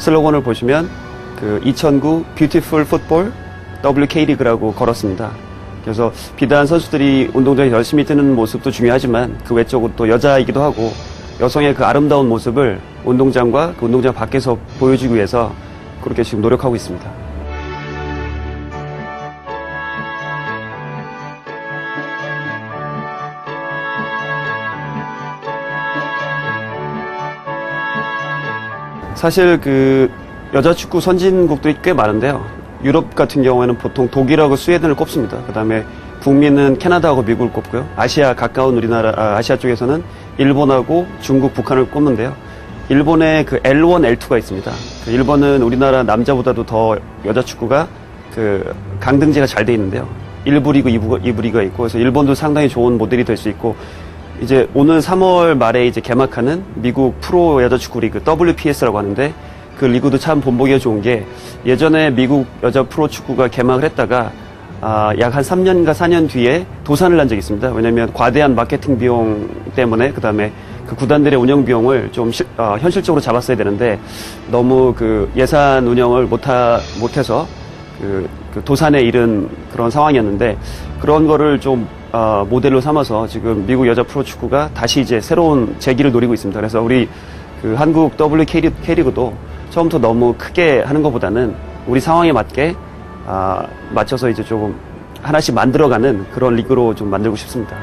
슬로건을 보시면 그 2009 뷰티풀 풋볼 WK 리그라고 걸었습니다. 그래서 비단 선수들이 운동장에 열심히 뛰는 모습도 중요하지만 그 외적으로 또 여자이기도 하고 여성의 그 아름다운 모습을 운동장과 그 운동장 밖에서 보여주기 위해서 그렇게 지금 노력하고 있습니다. 사실 그 여자 축구 선진국들이 꽤 많은데요. 유럽 같은 경우에는 보통 독일하고 스웨덴을 꼽습니다. 그 다음에 북미는 캐나다하고 미국을 꼽고요. 아시아 가까운 우리나라 아, 아시아 쪽에서는 일본하고 중국, 북한을 꼽는데요. 일본에 그 L1, L2가 있습니다. 그 일본은 우리나라 남자보다도 더 여자 축구가 그 강등제가 잘 돼 있는데요. 1부 리그, 2부, 2부 리그가 있고 그래서 일본도 상당히 좋은 모델이 될 수 있고 이제 오늘 3월 말에 이제 개막하는 미국 프로 여자 축구 리그 WPS라고 하는데 그 리그도 참 본보기가 좋은 게 예전에 미국 여자 프로 축구가 개막을 했다가 아, 약 한 3년인가 4년 뒤에 도산을 난 적이 있습니다. 왜냐하면 과대한 마케팅 비용 때문에 그 다음에 그 구단들의 운영 비용을 좀 실- 어, 현실적으로 잡았어야 되는데 너무 그 예산 운영을 못하, 못해서 그, 그 도산에 이른 그런 상황이었는데 그런 거를 좀 어, 모델로 삼아서 지금 미국 여자 프로축구가 다시 이제 새로운 재기를 노리고 있습니다. 그래서 우리 그 한국 WK 리- K리그도 처음부터 너무 크게 하는 것보다는 우리 상황에 맞게 아, 맞춰서 이제 조금 하나씩 만들어가는 그런 리그로 좀 만들고 싶습니다.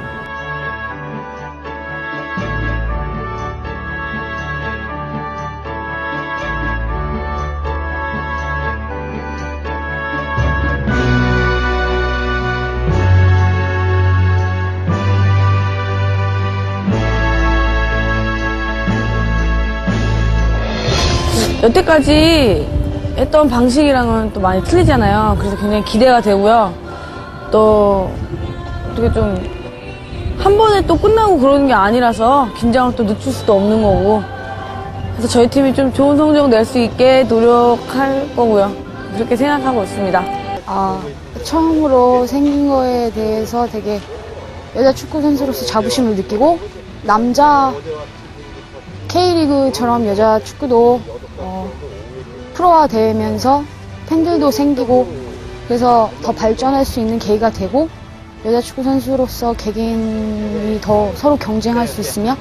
여태까지 했던 방식이랑은 또 많이 틀리잖아요. 그래서 굉장히 기대가 되고요. 또 어떻게 좀 한 번에 또 끝나고 그러는 게 아니라서 긴장을 또 늦출 수도 없는 거고. 그래서 저희 팀이 좀 좋은 성적 낼 수 있게 노력할 거고요. 그렇게 생각하고 있습니다. 아, 처음으로 생긴 거에 대해서 되게 여자 축구 선수로서 자부심을 느끼고 남자 K리그처럼 여자 축구도 어, 프로화되면서 팬들도 생기고 그래서 더 발전할 수 있는 계기가 되고 여자 축구 선수로서 개개인이 더 서로 경쟁할 수 있으며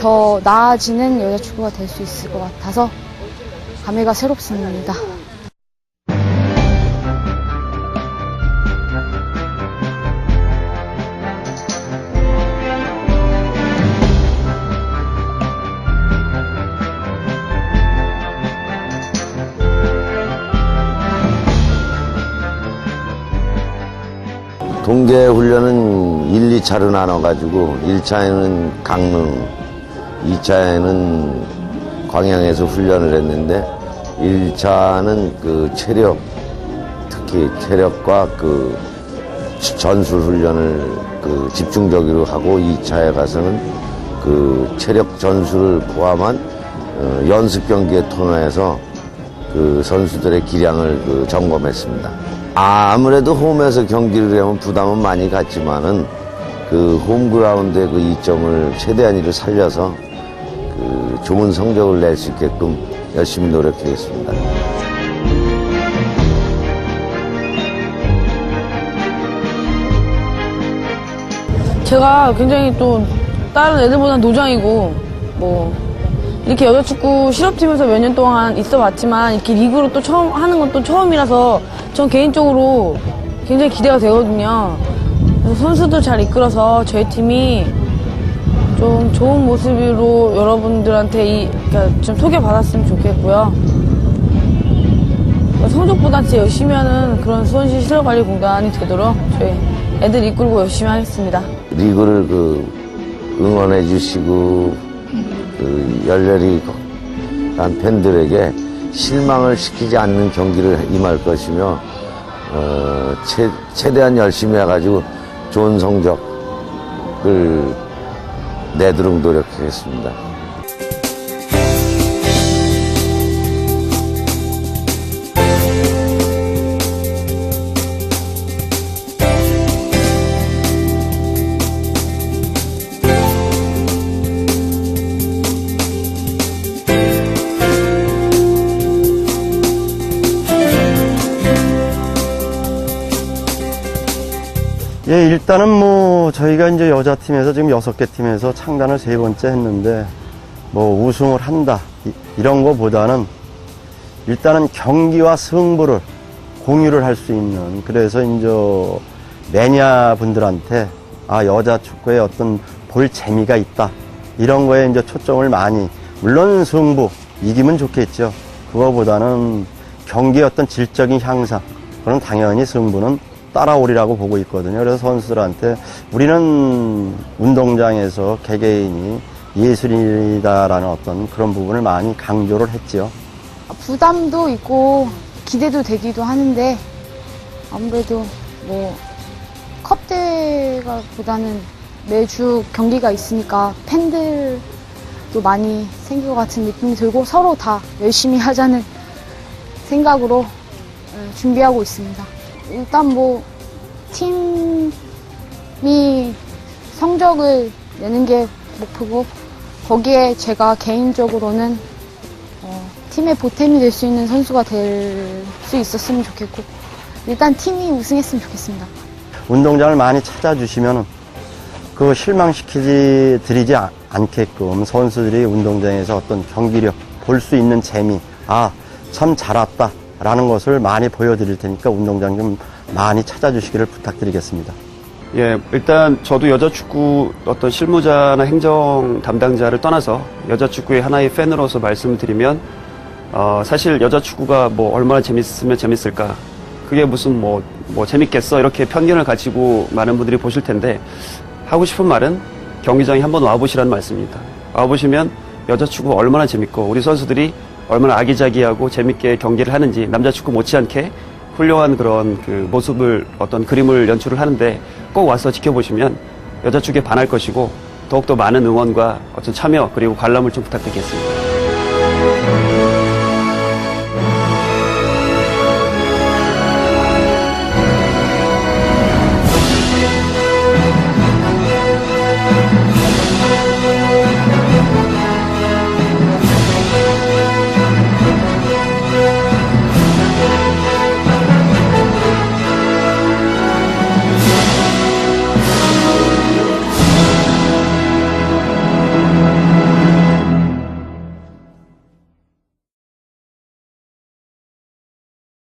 더 나아지는 여자 축구가 될 수 있을 것 같아서 감회가 새롭습니다. 동계 훈련은 1, 2차로 나눠가지고 1차에는 강릉, 2차에는 광양에서 훈련을 했는데 1차는 그 체력, 특히 체력과 그 전술 훈련을 그 집중적으로 하고 2차에 가서는 그 체력 전술을 포함한 어, 연습 경기에 통해서 그 선수들의 기량을 그 점검했습니다. 아, 아무래도 홈에서 경기를 하면 부담은 많이 갔지만은 그 홈그라운드의 그 이점을 최대한 이를 살려서 그 좋은 성적을 낼 수 있게끔 열심히 노력하겠습니다. 제가 굉장히 또 다른 애들보다 노장이고 뭐 이렇게 여자 축구 실업팀에서 몇 년 동안 있어 봤지만 이렇게 리그로 또 처음 하는 건 또 처음이라서 전 개인적으로 굉장히 기대가 되거든요. 그래서 선수도 잘 이끌어서 저희 팀이 좀 좋은 모습으로 여러분들한테 이, 그러니까 좀 소개받았으면 좋겠고요. 성적보다 진짜 열심히 하는 그런 수원시 실업관리공단이 되도록 저희 애들 이끌고 열심히 하겠습니다. 리그를 그 응원해 주시고 그 열렬히 한 팬들에게 실망을 시키지 않는 경기를 임할 것이며 어, 최, 최대한 열심히 해가지고 좋은 성적을 내도록 노력하겠습니다. 예, 일단은 뭐 저희가 이제 여자 팀에서 지금 여섯 개 팀에서 창단을 세 번째 했는데 뭐 우승을 한다 이- 이런 거보다는 일단은 경기와 승부를 공유를 할 수 있는 그래서 이제 매니아 분들한테 아 여자 축구에 어떤 볼 재미가 있다 이런 거에 이제 초점을 많이 물론 승부 이기면 좋겠죠. 그거보다는 경기의 어떤 질적인 향상 그럼 당연히 승부는 따라오리라고 보고 있거든요 그래서 선수들한테 우리는 운동장에서 개개인이 예술이다라는 어떤 그런 부분을 많이 강조를 했죠. 부담도 있고 기대도 되기도 하는데 아무래도 뭐 컵대가 보다는 매주 경기가 있으니까 팬들도 많이 생길 것 같은 느낌이 들고 서로 다 열심히 하자는 생각으로 어, 준비하고 있습니다. 일단 뭐 팀이 성적을 내는 게 목표고 거기에 제가 개인적으로는 어, 팀의 보탬이 될 수 있는 선수가 될 수 있었으면 좋겠고 일단 팀이 우승했으면 좋겠습니다. 운동장을 많이 찾아주시면 그 실망시키지 드리지 아- 않게끔 선수들이 운동장에서 어떤 경기력 볼 수 있는 재미 아 참 잘 왔다 라는 것을 많이 보여드릴 테니까 운동장 좀 많이 찾아주시기를 부탁드리겠습니다. 예, 일단 저도 여자 축구 어떤 실무자나 행정 담당자를 떠나서 여자 축구의 하나의 팬으로서 말씀을 드리면 어, 사실 여자 축구가 뭐 얼마나 재밌으면 재밌을까? 그게 무슨 뭐, 뭐 재밌겠어? 이렇게 편견을 가지고 많은 분들이 보실 텐데 하고 싶은 말은 경기장에 한번 와보시라는 말씀입니다. 와보시면 여자 축구가 얼마나 재밌고 우리 선수들이 얼마나 아기자기하고 재밌게 경기를 하는지 남자 축구 못지않게 훌륭한 그런 그 모습을 어떤 그림을 연출을 하는데 꼭 와서 지켜보시면 여자 축구에 반할 것이고 더욱더 많은 응원과 어떤 참여 그리고 관람을 좀 부탁드리겠습니다.